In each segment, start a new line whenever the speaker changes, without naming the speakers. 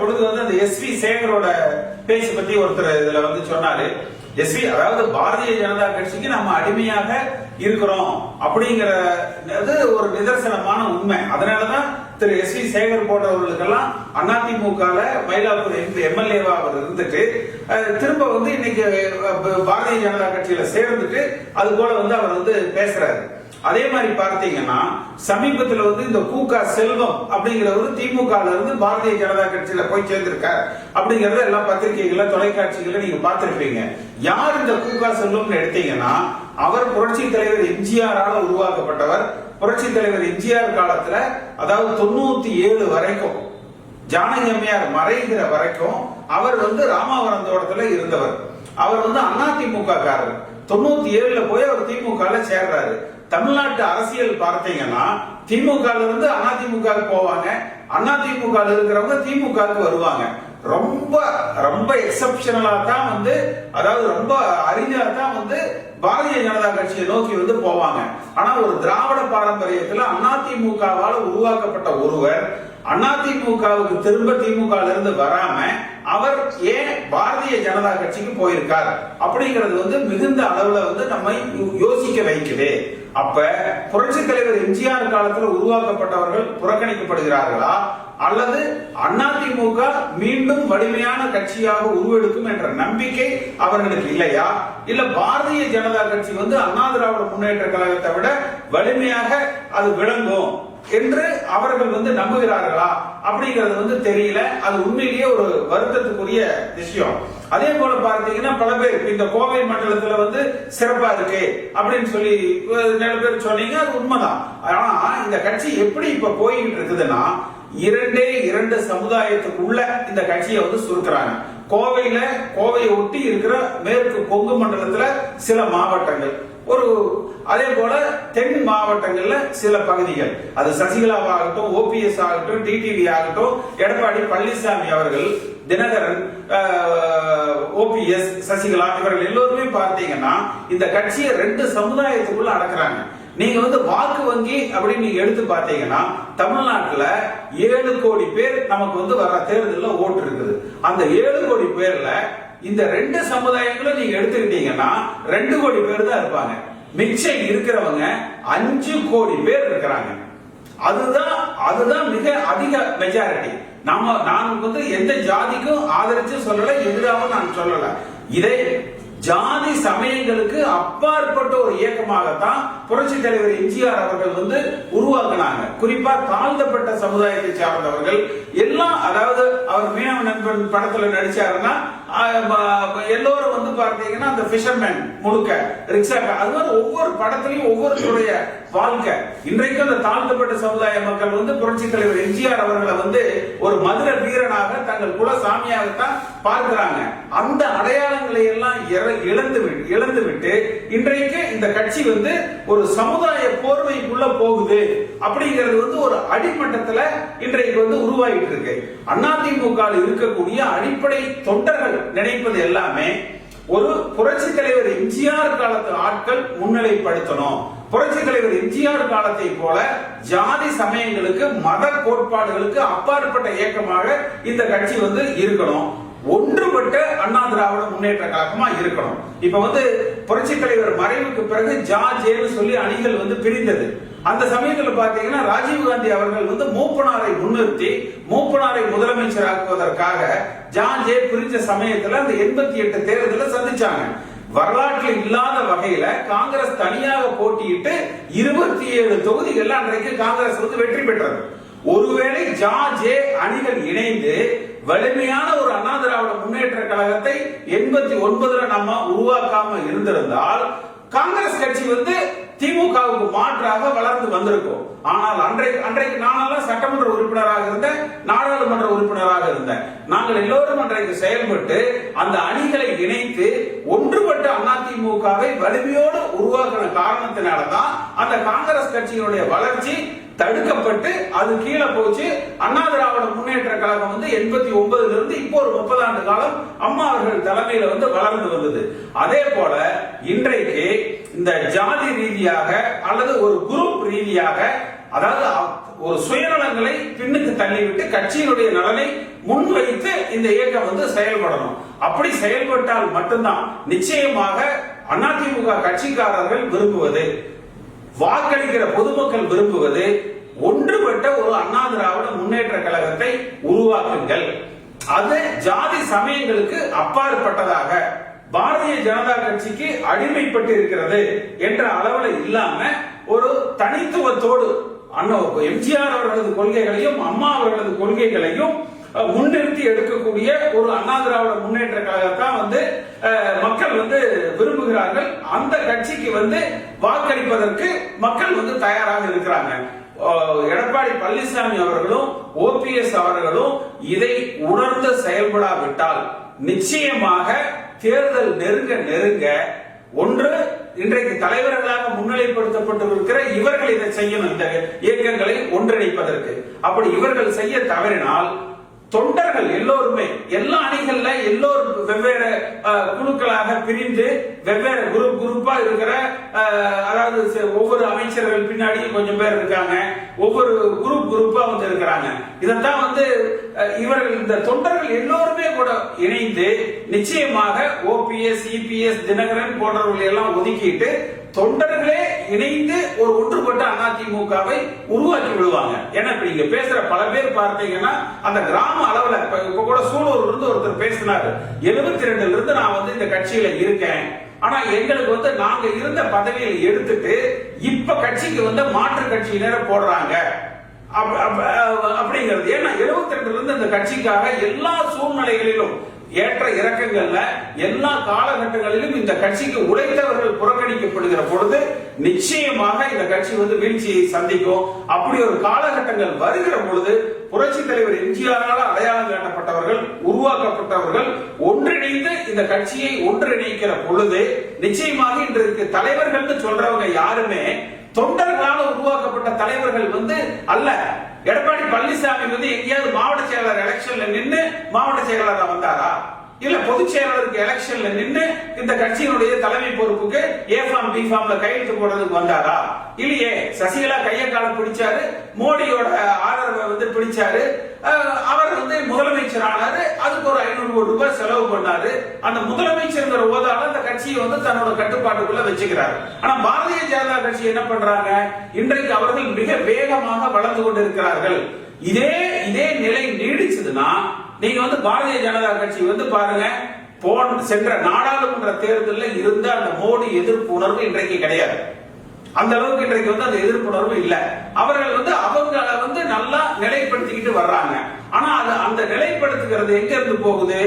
பொழுது வந்து அந்த எஸ் வி சேகரோட பேச்சு பத்தி ஒருத்தர் இதுல வந்து சொன்னாரு. எஸ் வி அதாவது பாரதிய ஜனதா கட்சிக்கு நம்ம அடிமையாக இருக்கிறோம் அப்படிங்கிற ஒரு நிதர்சனமான உண்மை. அதனாலதான் திரு எஸ் வி சேகர் போன்றவர்களுக்கெல்லாம் அதிமுக மயிலாப்பூர் எம்எல்ஏவா அவர் இருந்துட்டு திரும்ப வந்து இன்னைக்கு பாரதிய ஜனதா கட்சியில சேர்ந்துட்டு அது போல வந்து அவர் வந்து பேசுறாரு. அதே மாதிரி பார்த்தீங்கன்னா சமீபத்துல வந்து இந்த கூகா செல்வம் அப்படிங்கிறவர் திமுக இருந்து பாரதிய ஜனதா கட்சியில போய் சேர்ந்திருக்கார். அப்படிங்கறத எல்லா பத்திரிகைகள்ல தொலைக்காட்சிகள்ல நீங்க பார்த்திருப்பீங்க. யார் இந்த கூகா செல்வம்னு எடுத்தீங்கன்னா அவர் புரட்சி தலைவர் எம்ஜிஆரால உருவாக்கப்பட்டவர். புரட்சி தலைவர் எம்ஜிஆர் காலத்துல அதாவது தொண்ணூத்தி ஏழு வரைக்கும் ஜானகி அம்மையார் மறைகிற வரைக்கும் அவர் வந்து ராமாவரம் தோட்டத்துல இருந்தவர். அவர் வந்து அதிமுக காரர் தொண்ணூத்தி ஏழுல போய் அவர் திமுக சேர்றாரு. தமிழ்நாட்டு அரசியல் பார்த்தீங்கன்னா திமுக இருந்து அதிமுக போவாங்க. அதிமுக இருக்கிறவங்க திமுக வருவாங்க. ரொம்ப ரொம்ப எக்ஸப்ஷனலா தான் வந்து அதாவது ரொம்ப அறிஞரா தான் வந்து பாரதிய ஜனதா கட்சியை நோக்கி வந்து போவாங்க. ஆனா ஒரு திராவிட பாரம்பரியத்துல அதிமுகவால் உருவாக்கப்பட்ட ஒருவர் அதிமுகவுக்கு திரும்ப திமுக இருந்து வராம பாரதிய ஜனதா கட்சிக்கு போயிருக்கார். அப்படிங்கிறது வந்து மிகுந்த அளவுல வந்து நம்மை யோசிக்க வைக்குது. அப்ப புரட்சி தலைவர் எம்ஜிஆர் காலத்துல உருவாக்கப்பட்டவர்கள் புறக்கணிக்கப்படுகிறார்களா? அல்லது அதிமுக மீண்டும் வலிமையான கட்சியாக உருவெடுக்கும் என்ற நம்பிக்கை அவர்களுக்கு இல்லையா? இல்ல பாரதிய ஜனதா கட்சி வந்து அண்ணா திராவிட முன்னேற்ற கழகத்தை விட வலிமையாக அது விளங்கும். என்று அவர்கள் வந்து நம்புகிறார்களா அப்படிங்கிறது வந்து தெரியல. அது உண்மையிலேயே ஒரு வருத்தத்துக்குரிய விஷயம். அதே போல பார்த்தீங்கன்னா பல பேர் இந்த கோவை மண்டலத்துல வந்து சிறப்பா இருக்கு அப்படின்னு சொல்லி நிறைய பேர் சொன்னீங்க. அது உண்மைதான். ஆனா இந்த கட்சி எப்படி இப்ப போயிட்டு இருக்குதுன்னா இரண்டே இரண்டு சமுதாயத்துக்குள்ள இந்த கட்சியை வந்து சுருக்கிறாங்க. கோவையில கோவையை ஒட்டி இருக்கிற மேற்கு கொங்கு மண்டலத்துல சில மாவட்டங்கள். ஒரு அதே போல தென் மாவட்டங்கள்ல சில பகுதிகள். அது சசிகலாவாகட்டும் ஓபிஎஸ் ஆகட்டும் டிடிவி ஆகட்டும் எடப்பாடி பழனிசாமி அவர்கள் தினகரன் ஓபிஎஸ் சசிகலா இவர்கள் எல்லோருமே பார்த்தீங்கன்னா இந்த கட்சியை ரெண்டு சமுதாயத்துக்குள்ள அடக்குறாங்க. நீங்க வந்து வாக்கு வங்கி அப்படின்னு நீங்க எடுத்து பார்த்தீங்கன்னா தமிழ்நாட்டுல ஏழு கோடி பேர் நமக்கு வந்து வர தேர்தலில் ஓட்டு இருக்குது. அந்த ஏழு கோடி பேர்ல இந்த ரெண்டு சமுதாயங்களும் நீங்க எடுத்துக்கிட்டீங்கன்னா ரெண்டு கோடி பேர் தான் இருப்பாங்க. மிச்சம் இருக்கிறவங்க அஞ்சு கோடி பேர் இருக்கிறாங்க. அதுதான் அதுதான் மிக அதிக மெஜாரிட்டி நம்ம நான் வந்து எந்த ஜாதிக்கும் ஆதரிச்சு சொல்லல எதிராகவும் நான் சொல்லல. இதை ஜாதி சமயங்களுக்கு அப்பாற்பட்ட ஒரு இயக்கமாகத்தான் புரட்சி தலைவர் எம்ஜிஆர் அவர்கள் வந்து உருவாக்குனாங்க. குறிப்பா தாழ்ந்தப்பட்ட சமுதாயத்தை சார்ந்தவர்கள் எல்லாம் அதாவது அவர் மீனவ நண்பன் படத்துல நடிச்சாருன்னா எல்லோரும் வந்து பார்த்தீங்கன்னா அந்த ஃபிஷர்மேன் முழுக்க ரிக்ஷா அது மாதிரி ஒவ்வொரு படத்திலையும் ஒவ்வொருத்தருடைய வாழ்க்கை. இன்றைக்கும் அந்த தாழ்த்தப்பட்ட சமுதாய மக்கள் வந்து புரட்சி தலைவர் எம்ஜிஆர் அவர்களை வந்து ஒரு மதுரை வீரனாக தங்கள் குல சாமியாகத்தான் பார்க்கிறாங்க. அந்த அடையாளங்களை எல்லாம் இழந்து இழந்து விட்டு இன்றைக்கு இந்த கட்சி வந்து ஒரு சமுதாய போர்வைக்குள்ள போகுது. அப்படிங்கிறது வந்து ஒரு அடிமட்டத்துல இன்றைக்கு வந்து உருவாகிட்டு இருக்கு. அதிமுக இருக்கக்கூடிய அடிப்படை தொண்டர்கள் நினைப்பது எல்லாமே ஒரு புரட்சி தலைவர் எம்ஜிஆர் காலத்து ஆட்கள் முன்னிலைப்படுத்தணும். புரட்சி தலைவர் எம்ஜிஆர் காலத்தை போல ஜாதி சமயங்களுக்கு மத கோட்பாடுகளுக்கு அப்பாற்பட்ட இயக்கமாக இந்த கட்சி வந்து இருக்கணும். ஒன்றுபட்ட அண்ணா திராவிட முன்னேற்ற கழகமா இருக்கணும். இப்ப வந்து புரட்சி தலைவர் மறைவுக்கு பிறகு ஜா ஜேன்னு சொல்லி அணிகள் வந்து பிரிந்தது. அந்த சமயத்துல பாத்தீங்கன்னா ராஜீவ்காந்தி அவர்கள் வந்து மூப்பனாரை முன்னிறுத்தி மூப்பனாரை முதலமைச்சராக்குவதற்காக ஜான் ஜே பிரிஞ்ச சமயத்துல அந்த எண்பத்தி எட்டு தேர்தலில் சந்திச்சாங்க. வரலாற்றில் இல்லாத வகையில காங்கிரஸ் தனியாக போட்டியிட்டு இருபத்தி ஏழு தொகுதிகள் அன்றைக்கு காங்கிரஸ் வந்து வெற்றி பெற்றது. ஒருவேளை ஜான் ஜே அணிகள் இணைந்து வலிமையான ஒரு அண்ணா திராவிட முன்னேற்ற கழகத்தை எண்பத்தி ஒன்பதுல நம்ம உருவாக்காம இருந்திருந்தால் காங்கிரஸ் கட்சி வந்து திமுகவுக்கு மாற்றாக வளர்ந்து வந்திருக்கும். ஆனால் அன்றைக்கு அன்றைக்கு நானெல்லாம் சட்டமன்ற உறுப்பினராக இருந்தேன் நாடாளுமன்ற உறுப்பினராக இருந்தேன். நாங்கள் எல்லோரும் அன்றைக்கு செயல்பட்டு அந்த அணிகளை இணைத்து ஒன்றுபட்ட அதிமுகவை வலிமையோடு உருவாக்கின காரணத்தினாலதான் அந்த காங்கிரஸ் கட்சியினுடைய வளர்ச்சி தடுக்கப்பட்டு அது கீழே போச்சு. அண்ணா திராவிட முன்னேற்ற கழகம் வந்து எண்பத்தி ஒன்பதுல இருந்து இப்போ ஒரு முப்பது ஆண்டு காலம் அம்மா அவர்கள் தலைமையில வந்து வளர்ந்து வந்தது. அதே போல இன்றைக்கு இந்த ஜாதி ரீதியாக அல்லது ஒரு குரூப் ரீதியாக அதாவது ஒரு சுயநலங்களை பின்னுக்கு தள்ளிவிட்டு கட்சியினுடைய நலனை முன்வைத்து இந்த இயக்கம் வந்து செயல்படணும். அப்படி செயல்பட்டால் மட்டும்தான் நிச்சயமாக அதிமுக கட்சிக்காரர்கள் விரும்புவது வாக்களிக்கிற பொதுமக்கள் விரும்புவது ஒன்றுபட்ட ஒரு அண்ணா திராவிட முன்னேற்ற கழகத்தை உருவாக்குங்கள். அது ஜாதி சமயங்களுக்கு அப்பாற்பட்டதாக. பாரதிய ஜனதா கட்சிக்கு அடிமைப்பட்டு இருக்கிறது என்ற அளவுல இல்லாம ஒரு தனித்துவத்தோடு அண்ணா எம்ஜிஆர் அவர்களது கொள்கைகளையும் அம்மா அவர்களது கொள்கைகளையும் முன்னிறுத்தி எடுக்கக்கூடிய ஒரு அண்ணா திராவிட முன்னேற்ற கழகத்தான் வந்து மக்கள் வந்து விரும்புகிறார்கள். அந்த கட்சிக்கு வந்து வாக்களிப்பதற்கு மக்கள் வந்து தயாராக இருக்கிறாங்க. எடப்பாடி பழனிசாமி அவர்களும் ஓபிஎஸ் அவர்களும் இதை உணர்ந்து செயல்படாவிட்டால் நிச்சயமாக தேர்தல் நெருங்க நெருங்க ஒன்று இன்றைக்கு தலைவர்களாக முன்னிலைப்படுத்தப்பட்டிருக்கிற இவர்கள் இதை செய்யணும். இந்த இயக்கங்களை ஒன்றிணைப்பதற்கு. அப்படி இவர்கள் செய்ய தவறினால் தொண்டர்கள் எல்லோருமே எல்லா அணிகள்ல எல்லோரும் வெவ்வேறு குழுக்களாக பிரிந்து வெவ்வேறு குரூப் குரூப்பா இருக்கிற அதாவது ஒவ்வொரு அமைச்சர்கள் பின்னாடியும் கொஞ்சம் பேர் இருக்காங்க. ஒவ்வொரு குரூப் குரூப்பா வந்து இருக்கிறாங்க. இதைத்தான் வந்து இவர்கள் இந்த தொண்டர்கள் எல்லோருமே கூட இணைந்து நிச்சயமாக ஓபிஎஸ் இபிஎஸ் தினகரன் போன்றவர்களை எல்லாம் ஒதுக்கிட்டு தொண்டர்களே இணைந்து ஒரு ஒன்றுபட்ட அதிமுகவை உருவாக்கி விடுவாங்க. ஏன்னா இப்ப நீங்க பேசுற பல பேர் பார்த்தீங்கன்னா அந்த கிராம அளவுல இப்ப கூட சூலூர்ல இருந்து ஒருத்தர் பேசினாரு. எழுபத்தி ரெண்டுல இருந்து நான் வந்து இந்த கட்சியில இருக்கேன். ஆனா எங்களுக்கு வந்து நாங்க இருந்த பதவியை எடுத்துட்டு இப்ப கட்சிக்கு வந்து மாற்று கட்சியினரை போடுறாங்க. அப்படிங்கிறது. ஏன்னா எழுபத்தி ரெண்டுல இருந்து இந்த கட்சிக்காக எல்லா சூழ்நிலைகளிலும் ஏற்ற இறக்கங்கள்ல எல்லா காலகட்டங்களிலும் இந்த கட்சிக்கு உழைத்தவர்கள் புறக்கணிக்கப்படுகிற பொழுது நிச்சயமாக இந்த கட்சி வந்து வீழ்ச்சியை சந்திக்கும். அப்படி ஒரு காலகட்டங்கள் வருகிற பொழுது புரட்சி தலைவர் எம்ஜிஆரால் அடையாளம் காட்டப்பட்டவர்கள் உருவாக்கப்பட்டவர்கள் ஒன்றிணைந்து இந்த கட்சியை ஒன்றிணைக்கிற பொழுது நிச்சயமாக இன்றைக்கு தலைவர்கள்னு சொல்றவங்க யாருமே தொண்டர்களால் உருவாக்கப்பட்ட தலைவர்கள் வந்து அல்ல. எடப்பாடி பழனிசாமி வந்து எங்கேயாவது மாவட்ட செயலாளர் எலெக்ஷன்ல நின்னு மாவட்ட செயலாளர் வந்தாரா? இல்ல பொதுச் செயலாளருக்கு எலெக்ஷன்ல நின்று இந்த கட்சியினுடைய தலைமை பொறுப்புக்கு ஏ ஃபார்ம் பி ஃபார்ம்ல கையெழுத்து போடுறதுக்கு வந்தாரா? இல்லையே. சசிகலா கைய பிடிச்சாரு. மோடியோட ஆதரவை வந்து பிடிச்சாரு. அவர் வந்து முதலமைச்சர் ஆனாரு. அதுக்கு ஒரு ஐநூறு கோடி ரூபாய் செலவு பண்ணாரு. அந்த முதலமைச்சர்ங்கிற ஓதால அந்த கட்சியை வந்து தன்னோட கட்டுப்பாட்டுக்குள்ள வச்சுக்கிறாரு. ஆனா பாரதிய ஜனதா கட்சி என்ன பண்றாங்க? இன்றைக்கு அவர்கள் மிக வேகமாக வளர்ந்து கொண்டிருக்கிறார்கள். இதே இதே நிலை நீடிச்சதுன்னா நீங்க வந்து பாரதிய ஜனதா கட்சி வந்து பாருங்க போன சென்ற நாடாளுமன்ற தேர்தலில் இருந்த அந்த மோடி எதிர்ப்பு உணர்வு இன்றைக்கு கிடையாது. அந்த அளவுக்கு இன்றைக்கு வந்து அந்த எதிர்ப்புணர்வு இல்ல. அவர்கள் வந்து அவங்கள வந்து நல்லா நிலைப்படுத்திக்கிட்டு வர்றாங்க. ஆனா அது அந்த நிலைப்படுத்துகிறது எங்க இருந்து போகுது?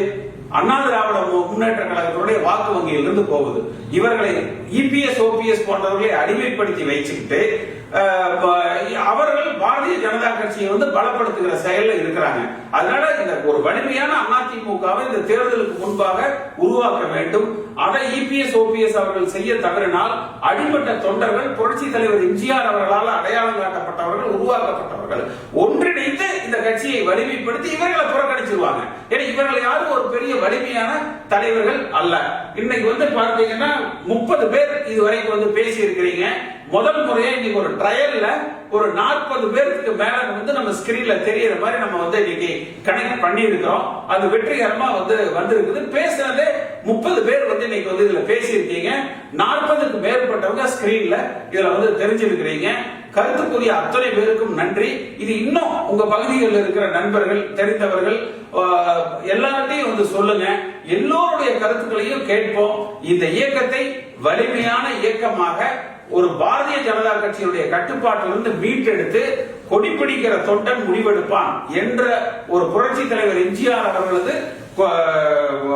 அண்ணா திராவிட முன்னேற்ற கழகத்தினுடைய வாக்கு வங்கியிலிருந்து போகுது. இவர்களை இபிஎஸ் ஓபிஎஸ் போன்றவர்களை அடிமைப்படுத்தி வைச்சுக்கிட்டு அவர்கள் பாரதிய ஜனதா கட்சியை வந்து பலப்படுத்துகிற செயல இருக்கிறாங்க. அதனால இந்த ஒரு வலிமையான அதிமுகவை இந்த தேர்தலுக்கு முன்பாக உருவாக்க வேண்டும். அதை இபிஎஸ் ஓபிஎஸ் அவர்கள் செய்ய தவறினால் அடிமட்ட தொண்டர்கள் புரட்சி தலைவர் எம்ஜிஆர் அவர்களால் அடையாளம் காட்டப்பட்டவர்கள் உருவாக்கப்பட்டவர்கள் ஒன்றிணைந்து இந்த கட்சியை வலிமைப்படுத்தி இவர்களை புறக்கணிச்சிருவாங்க. ஏன்னா இவர்கள் யாரும் ஒரு பெரிய வலிமையான தலைவர்கள் அல்ல. இன்னைக்கு வந்து பார்த்தீங்கன்னா முப்பது பேர் இதுவரைக்கும் வந்து பேசி இருக்கிறீங்க முதல் முறையா இன்னைக்கு ஒரு ட்ரையல்ல ஒரு நாற்பது பேருக்கு மேல வந்து நம்ம ஸ்கிரீன்ல தெரியற மாதிரி நம்ம வந்து இன்னைக்கு கனெக்ட் பண்ணி இருக்கிறோம் அது வெற்றிகரமா வந்து வந்திருக்குது. பேசினதே முப்பது பேர் வந்து இன்னைக்கு வந்து இதுல பேசியிருக்கீங்க. நாற்பதுக்கு மேற்பட்டவங்க ஸ்கிரீன்ல இதுல வந்து தெரிஞ்சிருக்கிறீங்க. கருத்துக்குரிய அத்தனை பேருக்கும் நன்றி. இது இன்னும் உங்க பகுதிகளில் இருக்கிற நண்பர்கள் தெரிந்தவர்கள் எல்லார்ட்டையும் வந்து சொல்லுங்க. எல்லோருடைய கருத்துக்களையும் கேட்போம். இந்த இயக்கத்தை வலிமையான இயக்கமாக ஒரு பாரதிய ஜனதா கட்சியினுடைய கட்டுப்பாட்டிலிருந்து மீட்டெடுத்து கொடி பிடிக்கிற தொண்டன் முடிவெடுப்பான் என்ற ஒரு புரட்சி தலைவர் எம்ஜிஆர் அவர்களது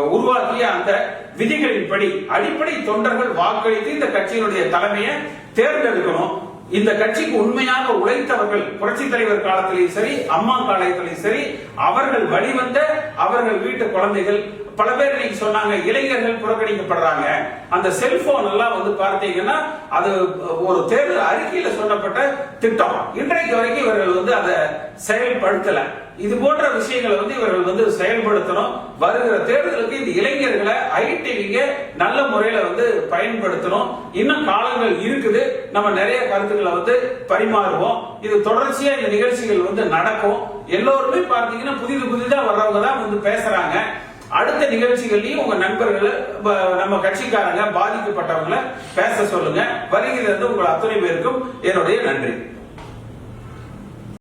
உருவாக்கிய அந்த விதிகளின்படி அடிப்படை தொண்டர்கள் வாக்களித்து இந்த கட்சியினுடைய தலைமையை தேர்ந்தெடுக்கணும். இந்த கட்சிக்கு உண்மையாக உழைத்தவர்கள் புரட்சி தலைவர் காலத்திலையும் சரி அம்மா காலத்திலையும் சரி அவர்கள் வழிவந்த அவர்கள் வீட்டு குழந்தைகள் பல பேர் இன்னைக்கு சொன்னாங்க இளைஞர்கள் புறக்கணிக்கப்படுறாங்க. அந்த செல்போன் எல்லாம் வந்து பார்த்தீங்கன்னா அது ஒரு தேர்தல் அறிக்கையில சொல்லப்பட்ட திட்டம். இன்றைக்கு வரைக்கும் இவர்கள் வந்து அதை செயல்படுத்தல. இது போன்ற விஷயங்களை வந்து இவர்கள் வந்து செயல்படுத்தணும். வருகிற தேர்தலுக்கு இந்த இளைஞர்களை ஐடிவிங்க நல்ல முறையில வந்து பயன்படுத்தணும். இன்னும் காலங்கள் இருக்குது. நம்ம நிறைய கருத்துக்களை வந்து பரிமாறுவோம். இது தொடர்ச்சியா இந்த நிகழ்ச்சிகள் வந்து நடக்கும். எல்லோருமே பார்த்தீங்கன்னா புதிது புதிதா வர்றவங்க தான் வந்து பேசுறாங்க. அடுத்த நிகழ்ச்சிகள்லயும் உங்க நண்பர்களை நம்ம கட்சிக்காரங்க பாதிக்கப்பட்டவங்களை பேச சொல்லுங்க. வருகிறது உங்கள் அத்தனை பேருக்கும் என்னுடைய நன்றி.